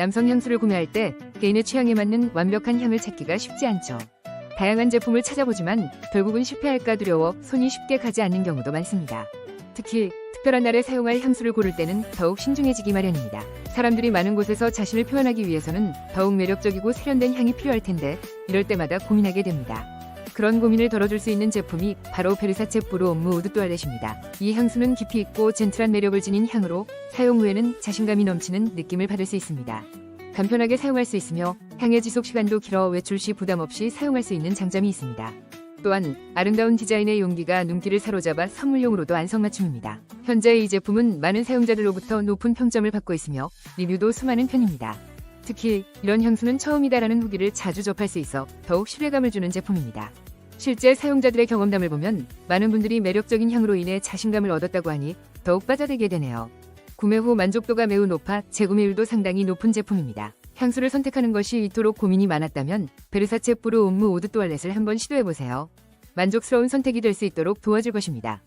남성 향수를 구매할 때 개인의 취향에 맞는 완벽한 향을 찾기가 쉽지 않죠. 다양한 제품을 찾아보지만 결국은 실패할까 두려워 손이 쉽게 가지 않는 경우도 많습니다. 특히 특별한 날에 사용할 향수를 고를 때는 더욱 신중해지기 마련입니다. 사람들이 많은 곳에서 자신을 표현하기 위해서는 더욱 매력적이고 세련된 향이 필요할 텐데 이럴 때마다 고민하게 됩니다. 그런 고민을 덜어줄 수 있는 제품이 바로 베르사체 브로 옴무 우드 또알렛입니다. 이 향수는 깊이 있고 젠틀한 매력을 지닌 향으로 사용 후에는 자신감이 넘치는 느낌을 받을 수 있습니다. 간편하게 사용할 수 있으며 향의 지속 시간도 길어 외출 시 부담 없이 사용할 수 있는 장점이 있습니다. 또한 아름다운 디자인의 용기가 눈길을 사로잡아 선물용으로도 안성맞춤입니다. 현재 이 제품은 많은 사용자들로부터 높은 평점을 받고 있으며 리뷰도 수많은 편입니다. 특히 이런 향수는 처음이다라는 후기를 자주 접할 수 있어 더욱 신뢰감을 주는 제품입니다. 실제 사용자들의 경험담을 보면 많은 분들이 매력적인 향으로 인해 자신감을 얻었다고 하니 더욱 빠져들게 되네요. 구매 후 만족도가 매우 높아 재구매율도 상당히 높은 제품입니다. 향수를 선택하는 것이 이토록 고민이 많았다면 베르사체 뿌르 옴무 오드 또알렛을 한번 시도해보세요. 만족스러운 선택이 될 수 있도록 도와줄 것입니다.